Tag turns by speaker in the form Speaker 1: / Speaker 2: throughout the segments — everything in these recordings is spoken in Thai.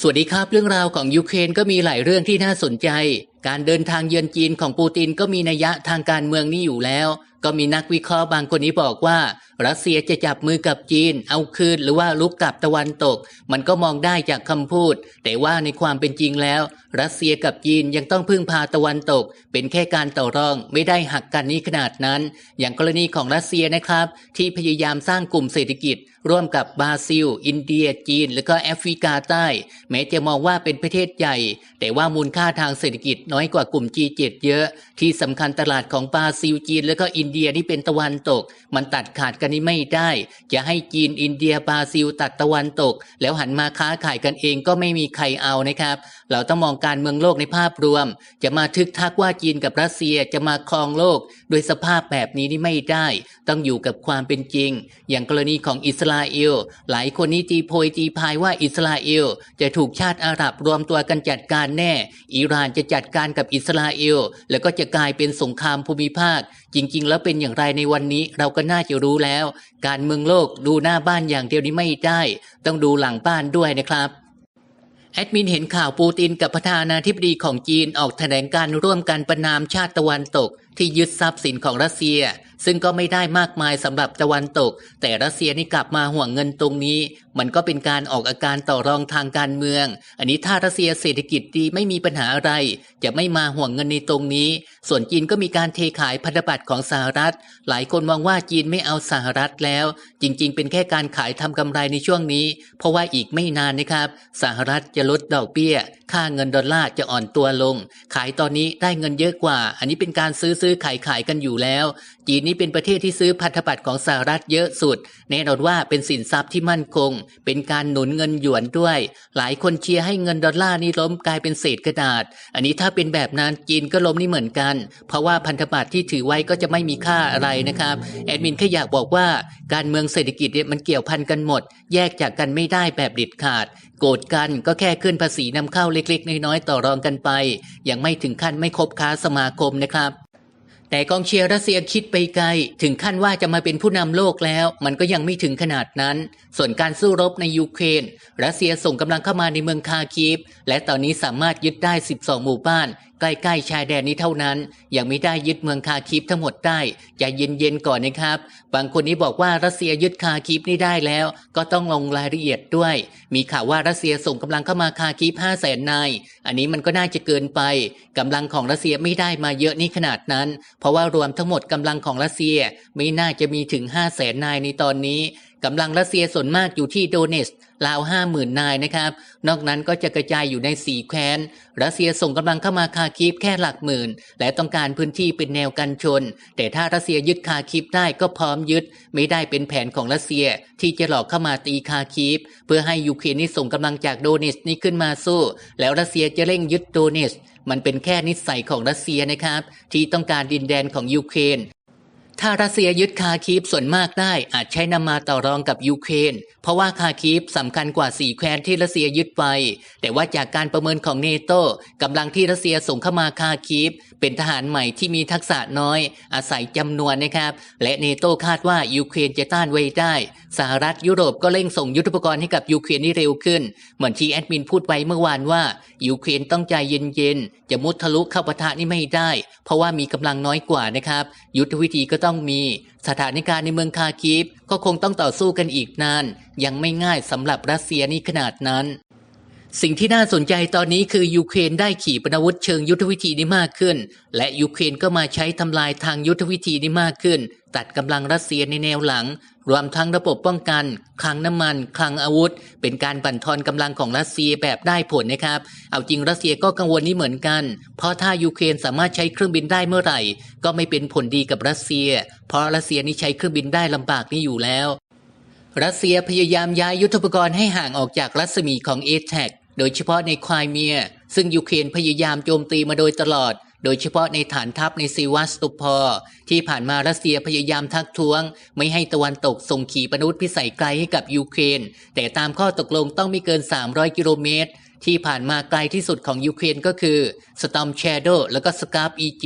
Speaker 1: สวัสดีครับเรื่องราวของยูเครนก็มีหลายเรื่องที่น่าสนใจ การเดินทางเยือนจีนของปูตินก็มีนัยยะทางการเมืองนี่อยู่แล้ว ก็มีนักวิเคราะห์บางคนนี้บอกว่า รัสเซียจะจับมือกับจีน เอาคืนหรือว่าลุกกลับตะวันตก มันก็มองได้จากคำพูด แต่ว่าในความเป็นจริงแล้ว รัสเซียกับจีนยังต้องพึ่งพาตะวันตก เป็นแค่การต่อรองไม่ได้หักกันนี้ขนาดนั้น อย่างกรณีของรัสเซียนะครับ ที่พยายามสร้างกลุ่มเศรษฐกิจ ร่วมกับบราซิล อินเดีย จีน และก็แอฟริกาใต้ แม้จะมองว่าเป็นประเทศใหญ่ แต่ว่ามูลค่าทางเศรษฐกิจน้อยกว่ากลุ่ม G7 เยอะ ที่สำคัญตลาดของบราซิล จีน และก็อินเดียนี่เป็นตะวันตก มันตัดขาดกันนี้ไม่ได้ จะให้จีน อินเดีย บราซิล ตัดตะวันตก แล้วหันมาค้าขายกันเองก็ไม่มีใครเอานะครับ เราต้องมองการเมืองโลกในภาพรวม จะมาทึกทักว่าจีนกับรัสเซียจะมาครองโลก โดยสภาพแบบนี้นี่ไม่ได้ ต้องอยู่กับความเป็นจริง อย่างกรณีของอิสราราเอล หลายคนนี่ตีโพยตีพายว่าอิสราเอล จะถูกชาติอาหรับรวมตัวกันจัดการแน่ อิหร่านจะจัดการกับอิสราเอล แล้วก็จะกลายเป็นสงครามภูมิภาค จริง ๆ แล้วเป็นอย่างไรในวันนี้เราก็น่าจะรู้แล้ว การเมืองโลกดูหน้าบ้านอย่างเดียวนี้ไม่ได้ ต้องดูหลังบ้านด้วยนะครับแอดมินเห็นข่าวปูตินกับประธานาธิบดีของจีนออกแถลงการร่วมกันประนามชาติตะวันตกที่ยึดทรัพย์สินของรัสเซีย ซึ่งก็ไม่ได้มากมายสำหรับตะวันตก แต่รัสเซียนี่กลับมาห่วงเงินตรงนี้ มันก็เป็นการออกอาการต่อรองทางการเมือง อันนี้ถ้ารัสเซียเศรษฐกิจดีไม่มีปัญหาอะไร จะไม่มาห่วงเงินในตรงนี้ ส่วนจีนก็มีการเทขายพันธบัตรของสหรัฐ หลายคนมองว่าจีนไม่เอาสหรัฐแล้ว จริง ๆ เป็นแค่การขายทำกำไรในช่วงนี้ เพราะว่าอีกไม่นานนะครับ สหรัฐจะลดดอกเบี้ย ค่าเงินดอลลาร์จะอ่อนตัวลง ขายตอนนี้ได้เงินเยอะกว่า อันนี้เป็นการซื้อซื้อขายขายกันอยู่แล้ว จีนนี่เป็นประเทศที่ซื้อพันธบัตรของสหรัฐเยอะสุด แน่นอนว่าเป็นสินทรัพย์ที่มั่นคง เป็นการหนุนเงินหยวนด้วย หลายคนเชียร์ให้เงินดอลลาร์นี่ล้มกลายเป็นเศษกระดาษ อันนี้ถ้าเป็นแบบนั้นจีนก็ล้มนี่เหมือนกัน เพราะว่าพันธบัตรที่ถือไว้ก็จะไม่มีค่าอะไรนะครับแอดมินแค่อยากบอกว่าการเมืองเศรษฐกิจเนี่ยมันเกี่ยวพันกันหมด แยกจากกันไม่ได้แบบเด็ดขาด โกรธกันก็แค่ขึ้นภาษีนำเข้าเล็กๆ น้อยๆต่อรองกันไป ยังไม่ถึงขั้นไม่คบค้าสมาคมนะครับ แต่กองเชียร์รัสเซียคิดไปไกล ถึงขั้นว่าจะมาเป็นผู้นำโลกแล้ว มันก็ยังไม่ถึงขนาดนั้น ส่วนการสู้รบในยูเครน รัสเซียส่งกำลังเข้ามาในเมืองคาคีฟ และตอนนี้สามารถยึดได้ 12 หมู่บ้าน ใกล้ๆชายแดนนี้เท่านั้น ยังไม่ได้ยึดเมืองคาคีฟทั้งหมดได้อย่าเย็นๆก่อนนะครับ บางคนนี้บอกว่ารัสเซียยึดคาคีฟนี่ได้แล้ว ก็ต้องลงรายละเอียดด้วย มีข่าวว่ารัสเซียส่งกำลังเข้ามาคาคีฟ5 0 0แสนนาย อันนี้มันก็น่าจะเกินไปกำลังของรัสเซียไม่ได้มาเยอะนี่ขนาดนั้น เพราะว่ารวมทั้งหมดกำลังของรัสเซียไม่น่าจะมีถึง5 0 0แสนนายในตอนนี้ กำลังรัสเซียส่วนมากอยู่ที่โดเนสราวห้าหมื่นนายนะครับ นอกนั้นก็จะกระจายอยู่ในสี่แคว้น รัสเซียส่งกำลังเข้ามาคาคีฟแค่หลักหมื่น และต้องการพื้นที่เป็นแนวกันชน แต่ถ้ารัสเซียยึดคาคีฟได้ก็พร้อมยึด ไม่ได้เป็นแผนของรัสเซียที่จะหลอกเข้ามาตีคาคีฟเพื่อให้ยูเครนนี่ส่งกำลังจากโดเนสนี่ขึ้นมาสู้ แล้วรัสเซียจะเร่งยึดโดเนสมันเป็นแค่นิสัยของรัสเซียนะครับ ที่ต้องการดินแดนของยูเครน ถ้ารัสเซียยึดคาคีฟส่วนมากได้อาจใช้นำมาต่อรองกับยูเครน เพราะว่าคาคีฟสำคัญกว่าสี่แคว้นที่รัสเซียยึดไป แต่ว่าจากการประเมินของเนโตกำลังที่รัสเซียส่งเข้ามาคาคีฟ เป็นทหารใหม่ที่มีทักษะน้อย อาศัยจำนวนนะครับ และเนโตคาดว่ายูเครนจะต้านไว้ได้ สหรัฐยุโรปก็เร่งส่งยุทธปกรณ์ให้กับยูเครนนี่เร็วขึ้น เหมือนที่แอดมินพูดไปเมื่อวานว่ายูเครนต้องใจเย็นๆ จะมุดทะลุเข้าปะทะนี่ไม่ได้ เพราะว่ามีกำลังน้อยกว่านะครับ ยุทธวิธีก็ต้องมี สถานการณ์ในเมืองคาคีฟก็คงต้องต่อสู้กันอีกนาน ยังไม่ง่ายสำหรับรัสเซียนี่ขนาดนั้น สิ่งที่น่าสนใจตอนนี้คือยูเครนได้ขีปนาวุธเชิงยุทธวิธีนี้มากขึ้น และยูเครนก็มาใช้ทำลายทางยุทธวิธีนี้มากขึ้น ตัดกำลังรัสเซียในแนวหลัง รวมทั้งระบบป้องกันคลังน้ำมัน คลังอาวุธ เป็นการบั่นทอนกำลังของรัสเซียแบบได้ผลนะครับ เอาจริงรัสเซียก็กังวลนี้เหมือนกัน เพราะถ้ายูเครนสามารถใช้เครื่องบินได้เมื่อไหร่ ก็ไม่เป็นผลดีกับรัสเซีย เพราะรัสเซียนี่ใช้เครื่องบินได้ลำบากนี่อยู่แล้ว รัสเซียพยายามย้ายยุทธปกรณ์ให้ห่างออกจากรัศมีของเอแทก โดยเฉพาะในควายเมีย ซึ่งยูเครนพยายามโจมตีมาโดยตลอด โดยเฉพาะในฐานทัพในซีวัสตุพอร์ที่ผ่านมารัสเซียพยายามทักท้วง ไม่ให้ตะวันตกส่งขีปนาวุธพิสัยไกลให้กับยูเครน แต่ตามข้อตกลงต้องไม่เกิน 300 กิโลเมตรที่ผ่านมาไกลที่สุดของยูเครนก็คือ Storm Shadow แล้วก็ Scarp EG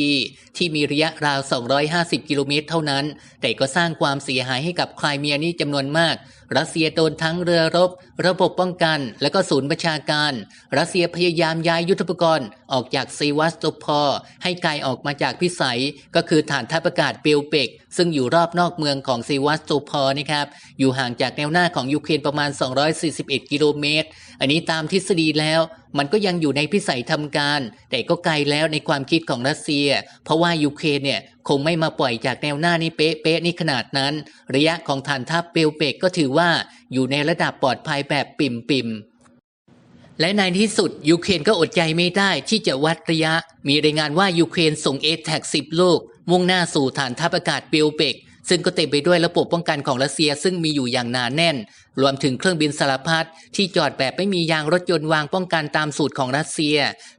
Speaker 1: ที่มีระยะราว 250 กิโลเมตรเท่านั้น แต่ก็สร้างความเสียหายให้กับไครเมียนี้จำนวนมาก รัสเซียโดนทั้งเรือรบ ระบบป้องกัน และก็ศูนย์ประชาการ รัสเซียพยายามย้ายยุทธปกรณ์ออกจากซีวัสโตพอให้ไกลออกมาจากพิสัย ก็คือฐานทัพอากาศเบลเปก ซึ่งอยู่รอบนอกเมืองของซีวัสโตพอนะครับอยู่ห่างจากแนวหน้าของยูเครนประมาณ 241 กิโลเมตร อันนี้ตามทฤษฎีแล้ว มันก็ยังอยู่ในพิสัยทำการ แต่ก็ไกลแล้วในความคิดของรัสเซีย เพราะว่ายูเครนเนี่ยคงไม่มาปล่อยจากแนวหน้านี้เป๊ะๆนี่ขนาดนั้น ระยะของฐานทัพเบลเปกก็ถือว่าอยู่ในระดับปลอดภัยแบบปิ่มๆและในที่สุดยูเครนก็อดใจไม่ได้ที่จะวัดระยะ มีรายงานว่ายูเครนส่งเอแท็ก10ลูกมุ่งหน้าสู่ฐานทัพอากาศเบลเปก ซึ่งก็เต็มไปด้วยระบบป้องกันของรัสเซียซึ่งมีอยู่อย่างหนาแน่น รวมถึงเครื่องบินสารพัดที่จอดแบบไม่มียางรถยนต์วางป้องกันตามสูตรของรัสเซีย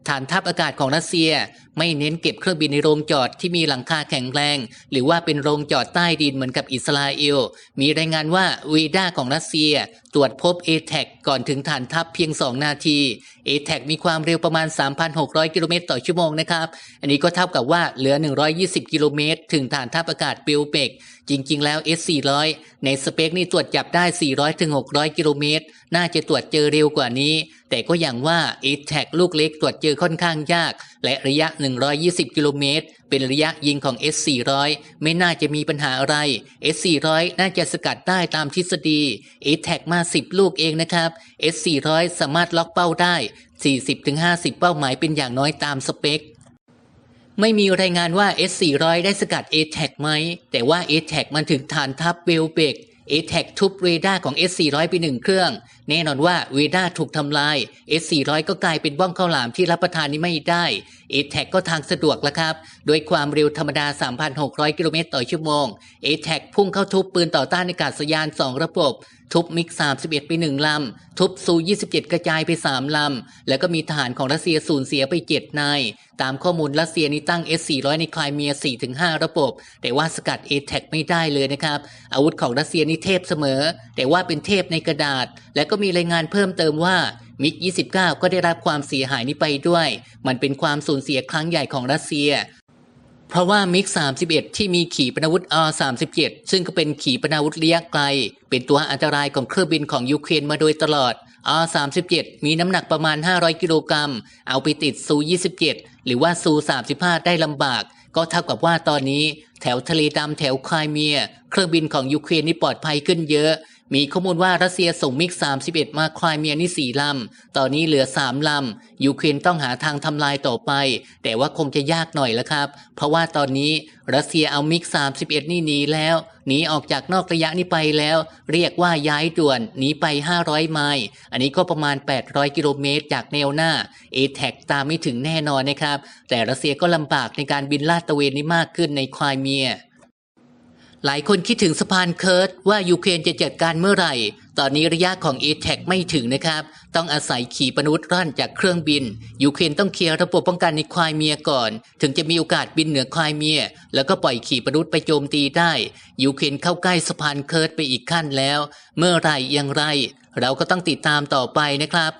Speaker 1: ฐานทัพอากาศของรัสเซีย ไม่เน้นเก็บเครื่องบินในโรงจอดที่มีหลังคาแข็งแรง หรือว่าเป็นโรงจอดใต้ดินเหมือนกับอิสราเอล มีรายงานว่าวีด้าของรัสเซีย ตรวจพบ a t a c ก่อนถึงฐานทัพเพียง 2 นาที a t a c มีความเร็วประมาณ 3,600 กิโลเมตรต่อชั่วโมงนะครับ อันนี้ก็เท่ากับว่าเหลือ 120 กิโลเมตร ถึงฐานทัพอากาศเบลเปก จริง ๆ แล้ว S400 ในสเปคนี่ตรวจจับได้ 400ถึง600 กิโลเมตร น่าจะตรวจเจอเร็วกว่านี้ แต่ก็อย่างว่า a t a c ลูกเล็กตรวจเจอค่อนข้างยากและระยะ 120 กิโลเมตร เป็นระยะยิงของ S400 ไม่น่าจะมีปัญหาอะไร S400 น่าจะสกัดได้ตามทฤษฎี a t a c มา 10 ลูกเองนะครับ S400 สามารถล็อกเป้าได้ 40-50 เป้าหมายเป็นอย่างน้อยตามสเปคไม่มีรายงานว่า S400 ได้สกัด a t a c ไหม แต่ว่า a t a c มันถึงฐานทัพเบลเบก a t a c ทุบเรดาร์ของ S400 ไปหนึ่งเครื่อง แน่นอนว่าเรดาถูกทำลาย S400 ก็กลายเป็นบ้องข้าวหลามที่รับประทานนี้ไม่ได้ a t a c ก็ทางสะดวกแล้วครับ โดยความเร็วธรรมดา 3,600 กิโลเมตรต่อชั่วโมง a t a c พุ่งเข้าทุบปืนต่อต้านอากาศยาน 2 ระบบ ทุบมิก 31 ไป 1 ลำ ทุบซู 27 กระจายไป 3 ลำ แล้วก็มีทหารของรัสเซียสูญเสียไป 7 นาย ตามข้อมูลรัสเซียนี่ตั้ง S400 ในคลายเมีย 4-5 ระบบ แต่ว่าสกัด a t a c ไม่ได้เลยนะครับ อาวุธของรัสเซียนี่เทพเสมอ แต่ว่าเป็นเทพในกระดาษ และก็มีรายงานเพิ่มเติมว่ามิก 29 ก็ได้รับความเสียหายนี้ไปด้วย มันเป็นความสูญเสียครั้งใหญ่ของรัสเซีย เพราะว่ามิก 31 ที่มีขีปนาวุธ R37 ซึ่งก็เป็นขีปนาวุธระยะไกล เป็นตัวอันตรายของเครื่องบินของยูเครนมาโดยตลอด R37 มีน้ำหนักประมาณ 500 กิโลกรัม เอาไปติดซู 27 หรือว่าซู 35 ได้ลำบาก ก็เท่ากับว่าตอนนี้ แถวทะเลดำแถวไครเมีย เครื่องบินของยูเครนนี่ปลอดภัยขึ้นเยอะ มีข้อมูลว่ารัสเซียส่งมิก 31 มาไครเมียนี่ 4 ลำ ตอนนี้เหลือ 3 ลำ ยูเครนต้องหาทางทำลายต่อไป แต่ว่าคงจะยากหน่อยแล้วครับ เพราะว่าตอนนี้รัสเซียเอามิก 31 นี่หนีแล้ว หนีออกจากนอกระยะนี้ไปแล้ว เรียกว่าย้ายด่วนหนีไป 500 ไมล์ อันนี้ก็ประมาณ 800 กิโลเมตร จากแนวหน้า a t a c ตามไม่ถึงแน่นอนนะครับ แต่รัสเซียก็ลำบากในการบินลาดตระเวนนี้มากขึ้นในไครเมีย หลายคนคิดถึงสะพานเคิร์ตว่ายูเครนจะจัดการเมื่อไหร่ ตอนนี้ระยะของ a t a c ไม่ถึงนะครับ ต้องอาศัยขี่ปนาวุธรั่นจากเครื่องบิน ยูเครนต้องเคลียร์ระบบป้องกันในควายเมียก่อน ถึงจะมีโอกาสบินเหนือควายเมีย แล้วก็ปล่อยขี่ปนาวุธไปโจมตีได้ ยูเครนเข้าใกล้สะพานเคิร์ตไปอีกขั้นแล้ว เมื่อไหร่อย่างไร เราก็ต้องติดตามต่อไปนะครับ